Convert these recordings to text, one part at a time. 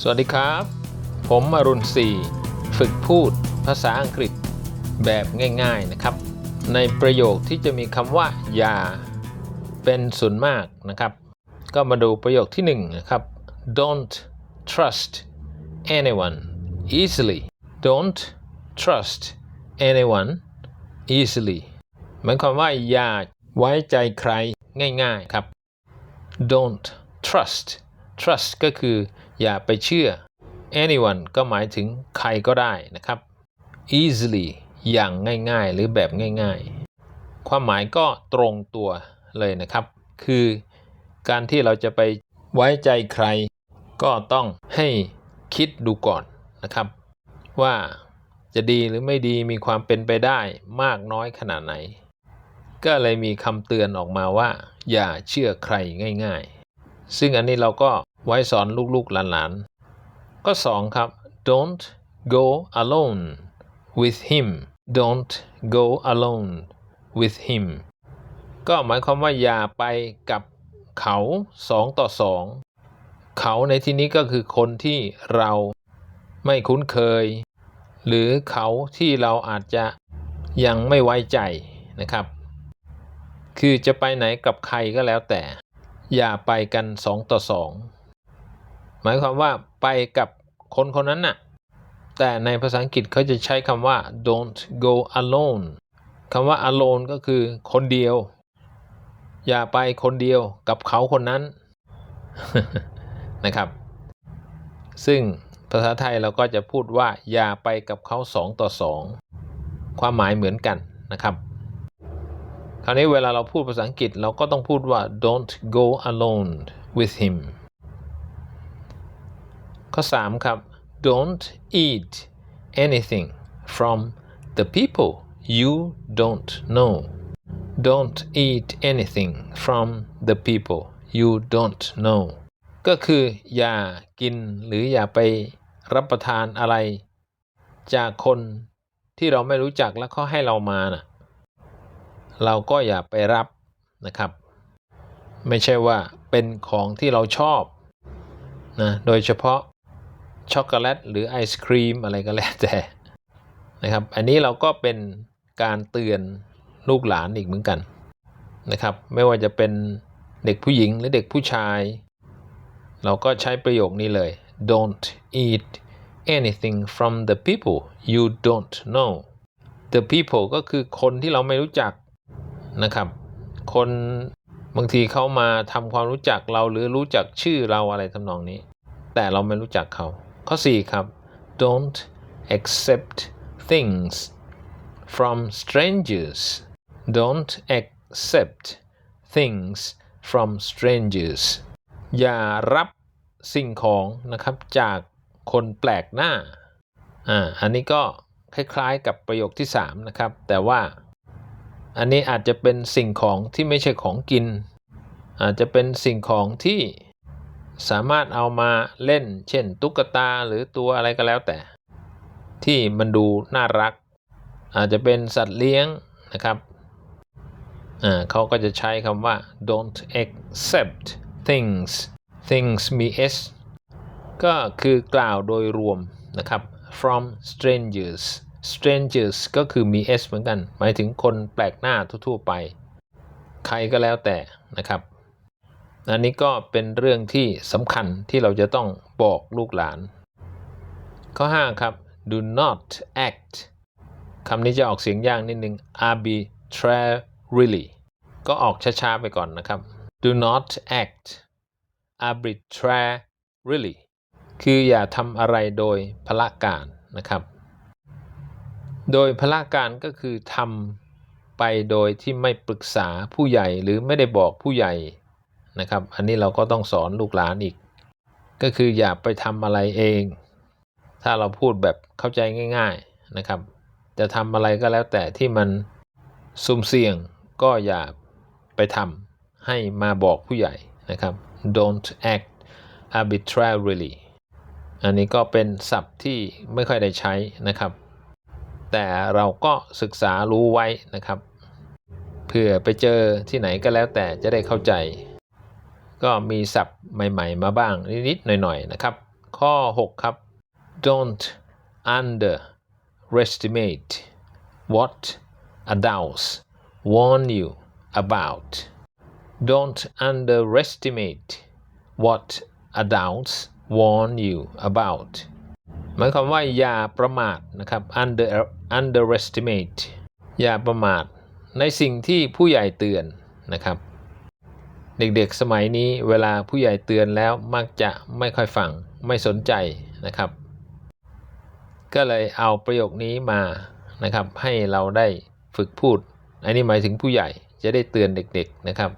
สวัสดีครับ ผมอรุณศรีฝึกพูดภาษาอังกฤษแบบง่าย ๆนะครับ ในประโยคที่จะมีคำว่า อย่า เป็นส่วนมากนะครับ ก็มาดูประโยคที่หนึ่งนะครับ don't trust anyone easily don't trust anyone easily หมายความว่าอย่าไว้ใจใครง่าย ๆ ครับ don't trust trust ก็คืออย่าไปเชื่อ anyone ก็หมายถึงใครก็ได้นะครับ easily อย่างง่ายๆ หรือแบบง่ายๆ ความหมายก็ตรงตัวเลยนะครับ คือการที่เราจะไปไว้ใจใคร ก็ต้องให้คิดดูก่อนนะครับ ว่าจะดีหรือไม่ดีมีความเป็นไปได้มากน้อยขนาดไหน ก็เลยมีคำเตือนออกมาว่า อย่าเชื่อใครง่าย ๆ ซึ่งอันนี้เราก็ ไว้สอนลูกๆหลานๆก็สองครับ don't go alone with him don't go alone with him ก็หมายความว่าอย่าไปกับเขาสองต่อสองเขาในที่นี้ก็คือคนที่เราไม่คุ้นเคย หรือเขาที่เราอาจจะยังไม่ไว้ใจนะครับ คือจะไปไหนกับใครก็แล้วแต่ อย่าไปกันสองต่อสอง หมายความว่าไปกับคนคนนั้นน่ะ แต่ในภาษาอังกฤษเขาจะใช้คำว่า don't go alone คำว่า alone ก็คือคนเดียว อย่าไปคนเดียวกับเขาคนนั้นนะครับ ซึ่งภาษาไทยเราก็จะพูดว่า อย่าไปกับเขาสองต่อสองความหมายเหมือนกันนะครับ คราวนี้เวลาเราพูดภาษาอังกฤษเราก็ต้องพูดว่า don't go alone with him ข้อ 3 ครับ don't eat anything from the people you don't know don't eat anything from the people you don't know ก็คืออย่ากินหรืออย่าไปรับประทานอะไร จากคนที่เราไม่รู้จักแล้วเขาให้เรามาน่ะเราก็อย่าไปรับนะครับ ไม่ใช่ว่าเป็นของที่เราชอบนะโดยเฉพาะ ช็อกโกแลตหรือไอศครีมอะไรก็แล้วแต่นะครับ อันนี้เราก็เป็นการเตือนลูกหลานอีกเหมือนกันนะครับ ไม่ว่าจะเป็นเด็กผู้หญิงหรือเด็กผู้ชาย เราก็ใช้ประโยคนี้เลย don't eat anything from the people you don't know the people ก็คือคนที่เราไม่รู้จักนะครับ คนบางทีเขามาทำความรู้จักเราหรือรู้จักชื่อเราอะไรทำนองนี้ แต่เราไม่รู้จักเขา ข้อ 4 ครับ don't accept things from strangers don't accept things from strangers อย่ารับสิ่งของนะครับจากคนแปลกหน้า อ่า อันนี้ก็คล้ายๆกับประโยคที่ 3 นะครับ แต่ว่าอันนี้อาจจะเป็นสิ่งของที่ไม่ใช่ของกิน อาจจะเป็นสิ่งของที่ สามารถเอามาเล่น เช่น ตุ๊กตาหรือตัวอะไรก็แล้วแต่ ที่มันดูน่ารัก อาจจะเป็นสัตว์เลี้ยงนะครับเขาก็จะใช้คำว่า don't accept things things มี s ก็คือกล่าวโดยรวมนะครับ from strangers strangers ก็คือมี s เหมือนกัน หมายถึงคนแปลกหน้าทั่วๆไป ใครก็แล้วแต่นะครับ อันนี้ก็เป็นเรื่องที่สำคัญที่เราจะต้องบอกลูกหลาน ข้อ 5 ครับ do not act คำนี้จะออกเสียงยากนิดนึง arbitrarily ก็ออกช้าๆไปก่อนนะครับ do not act arbitrarily คืออย่าทำอะไรโดยพละการนะครับ โดยพละการก็คือทำไปโดยที่ไม่ปรึกษาผู้ใหญ่หรือไม่ได้บอกผู้ใหญ่ นะครับ อันนี้เราก็ต้องสอนลูกหลานอีก ก็คืออย่าไปทำอะไรเอง ถ้าเราพูดแบบเข้าใจง่าย ๆนะครับ จะทำอะไรก็แล้วแต่ที่มันสุ่มเสี่ยงก็อย่าไปทำให้มาบอกผู้ใหญ่นะครับ don't act arbitrarily อันนี้ก็เป็นศัพท์ที่ไม่ค่อยได้ใช้นะครับ แต่เราก็ศึกษารู้ไว้นะครับ เผื่อไปเจอที่ไหนก็แล้วแต่จะได้เข้าใจ ก็มีศัพท์ใหม่ๆ มาบ้างนิดๆหน่อยๆนะครับ ข้อ 6 ครับ don't underestimate what adults warn you about don't underestimate what adults warn you about หมายความว่าอย่าประมาทนะครับ under underestimate อย่าประมาทในสิ่งที่ผู้ใหญ่เตือนนะครับ เด็กๆสมัยนี้เวลาผู้ใหญ่เตือนแล้วมักจะไม่ค่อยฟังไม่สนใจนะครับ ก็เลยเอาประโยคนี้มานะครับ ให้เราได้ฝึกพูด อันนี้หมายถึงผู้ใหญ่จะได้เตือนเด็กๆนะครับ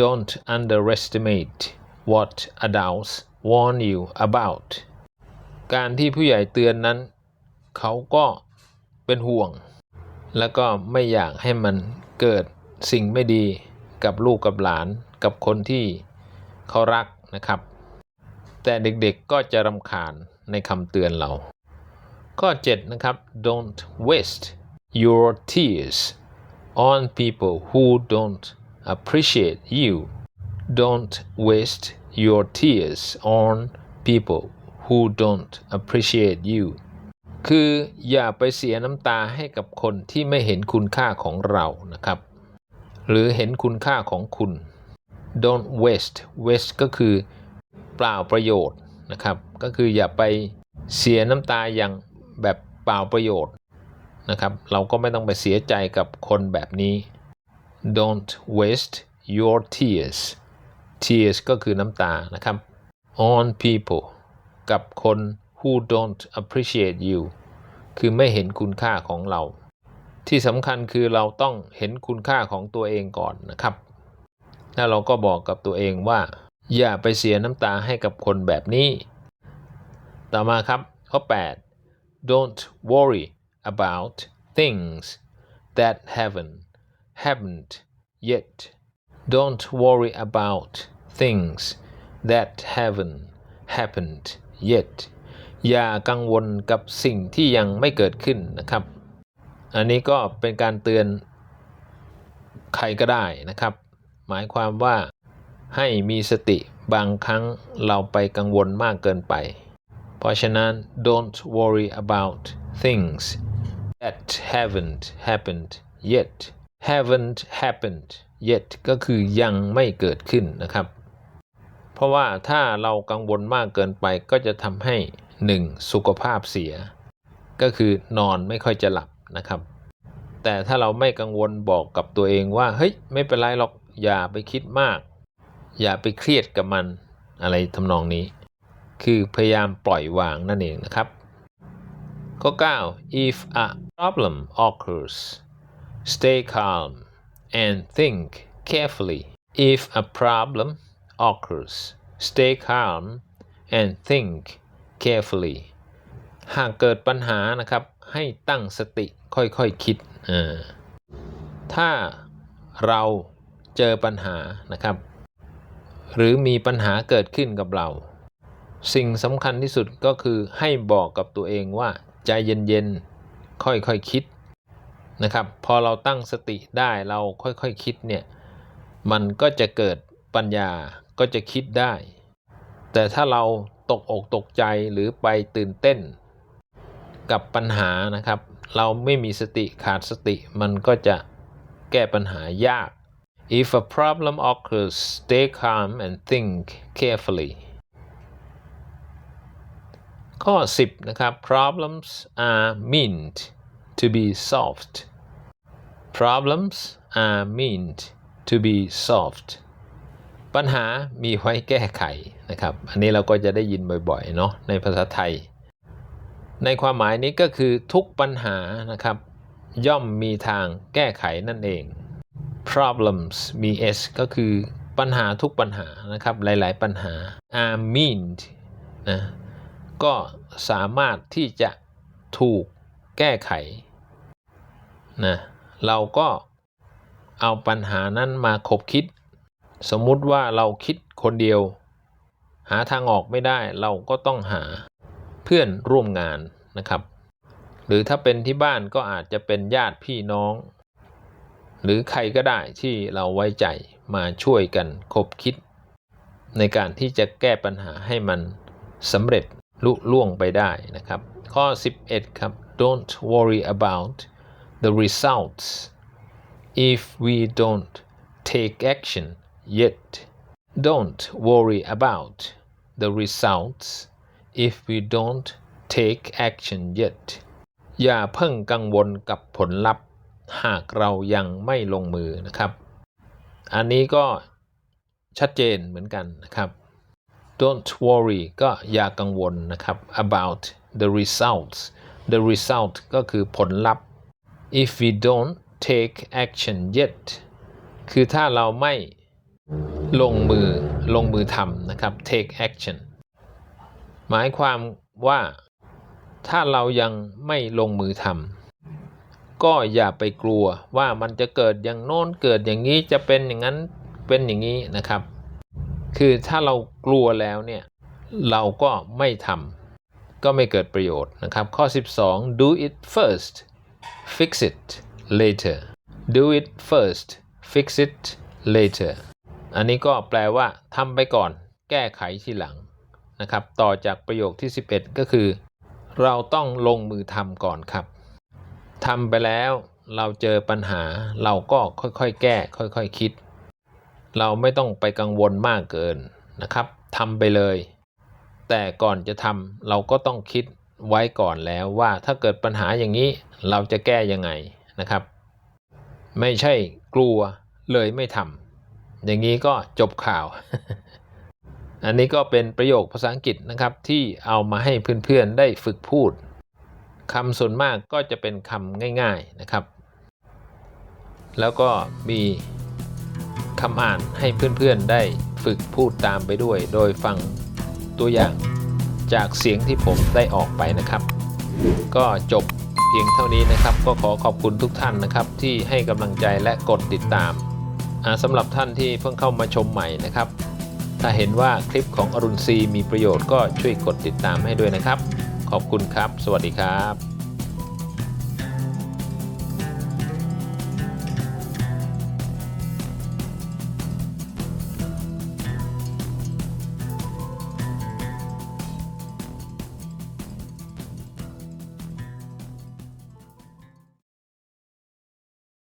don't underestimate what adults warn you about การที่ผู้ใหญ่เตือนนั้น เขาก็เป็นห่วง แล้วก็ไม่อยากให้มันเกิดสิ่งไม่ดี กับลูกกับหลานกับคนที่เขารักนะครับ แต่เด็กๆก็จะรำคาญในคำเตือนเรา ข้อ 7 นะครับ don't waste your tears on people who don't appreciate you don't waste your tears on people who don't appreciate you คืออย่าไปเสียน้ำตาให้กับคนที่ไม่เห็นคุณค่าของเรานะครับ หรือเห็นคุณค่าของคุณ don't waste waste ก็คือเปล่าประโยชน์นะครับ ก็คืออย่าไปเสียน้ำตาอย่างแบบเปล่าประโยชน์นะครับ เราก็ไม่ต้องไปเสียใจกับคนแบบนี้ don't waste your tears tears ก็คือน้ำตานะครับ on people กับคน who don't appreciate you คือไม่เห็นคุณค่าของเรา ที่สำคัญคือเราต้องเห็นคุณค่าของตัวเองก่อนนะครับแล้วเราก็บอกกับตัวเองว่า อย่าไปเสียน้ำตาให้กับคนแบบนี้ ต่อมาครับข้อ 8 don't worry about things that haven't happened yet don't worry about things that haven't happened yet อย่ากังวลกับสิ่งที่ยังไม่เกิดขึ้นนะครับ อันนี้ก็เป็นการเตือนใครก็ได้นะครับ หมายความว่าให้มีสติบางครั้งเราไปกังวลมากเกินไป เพราะฉะนั้น don't worry about things that haven't happened yet haven't happened yet ก็คือยังไม่เกิดขึ้นนะครับ เพราะว่าถ้าเรากังวลมากเกินไปก็จะทำให้ 1. สุขภาพเสีย ก็คือนอนไม่ค่อยจะหลับ นะครับ แต่ถ้าเราไม่กังวลบอกกับตัวเองว่าเฮ้ยไม่เป็นไรหรอกอย่าไปคิดมาก อย่าไปเครียดกับมันอะไรทำนองนี้ คือพยายามปล่อยวางนั่นเองนะครับ ข้อ 9 if a problem occurs stay calm and think carefully if a problem occurs stay calm and think carefully หากเกิดปัญหานะครับ ให้ตั้งสติค่อยๆคคิดอ่าถ้าเราเจอปัญหานะครับ หรือมีปัญหาเกิดขึ้นกับเรา สิ่งสำคัญที่สุดก็คือให้บอกกับตัวเองว่าใจเย็นๆ ค่อยๆคคิดนะครับ พอเราตั้งสติได้เราค่อยๆคคิดเนี่ย มันก็จะเกิดปัญญาก็จะคิดได้ แต่ถ้าเราตกอกตกใจหรือไปตื่นเต้น กับปัญหานะครับ เราไม่มีสติขาดสติมันก็จะแก้ปัญหายาก if a problem occurs stay calm and think carefully ข้อ 10 นะครับ problems are meant to be solved problems are meant to be solved ปัญหามีไว้แก้ไขนะครับ อันนี้เราก็จะได้ยินบ่อยๆ เนาะในภาษาไทย ในความหมายนี้ก็คือทุกปัญหานะครับ ย่อมมีทางแก้ไขนั่นเอง problems มี s ก็คือปัญหาทุกปัญหานะครับ หลาย ๆ ปัญหา are meant นะก็สามารถที่จะถูกแก้ไขนะเราก็เอาปัญหานั้นมาคบคิด สมมุติว่าเราคิดคนเดียว หาทางออกไม่ได้เราก็ต้องหา เพื่อนร่วมงานนะครับ หรือถ้าเป็นที่บ้านก็อาจจะเป็นญาติพี่น้อง หรือใครก็ได้ที่เราไว้ใจมาช่วยกันคบคิด ในการที่จะแก้ปัญหาให้มันสำเร็จลุล่วงไปได้นะครับ ข้อ 11 ครับ don't worry about the results if we don't take action yet don't worry about the results if we don't take action yet อย่าเพิ่งกังวลกับผลลัพธ์ หากเรายังไม่ลงมือนะครับ อันนี้ก็ชัดเจนเหมือนกันนะครับ don't worry ก็อย่ากังวลนะครับ about the results the result ก็คือผลลัพธ์ if we don't take action yet คือถ้าเราไม่ลงมือลงมือทำนะครับ take action หมายความว่าถ้าเรายังไม่ลงมือทำก็อย่าไปกลัวว่ามันจะเกิดอย่างโน้นเกิดอย่างนี้จะเป็นอย่างนั้นเป็นอย่างนี้นะครับ คือถ้าเรากลัวแล้วเนี่ยเราก็ไม่ทำก็ไม่เกิดประโยชน์นะครับ ข้อ 12 do it first fix it later do it first fix it later อันนี้ก็แปลว่าทำไปก่อน แก้ไขทีหลัง นะครับ ต่อจากประโยคที่ 11 ก็คือ เราต้องลงมือทำก่อนครับทำไปแล้วเราเจอปัญหาเราก็ค่อยๆ แก้ ค่อยๆคิด เราไม่ต้องไปกังวลมากเกินนะครับทำไปเลย แต่ก่อนจะทำเราก็ต้องคิดไว้ก่อนแล้วว่าถ้าเกิดปัญหาอย่างนี้เราจะแก้ยังไงนะครับ ไม่ใช่กลัวเลยไม่ทำอย่างนี้ก็จบข่าว อันนี้ก็เป็นประโยคภาษาอังกฤษนะครับที่เอามาให้เพื่อนๆได้ฝึกพูดคำส่วนมากก็จะเป็นคำง่าย ๆนะครับ แล้วก็มีคำอ่านให้เพื่อนๆได้ฝึกพูดตามไปด้วย โดยฟังตัวอย่างจากเสียงที่ผมได้ออกไปนะครับ ก็จบเพียงเท่านี้นะครับ ก็ขอขอบคุณทุกท่านนะครับ ที่ให้กำลังใจและกดติดตามสำหรับท่านที่เพิ่งเข้ามาชมใหม่นะครับ ถ้าเห็นว่าคลิปของอรุณซีมีประโยชน์ก็ช่วยกดติดตามให้ด้วยนะครับ ขอบคุณครับ สวัสดีครับ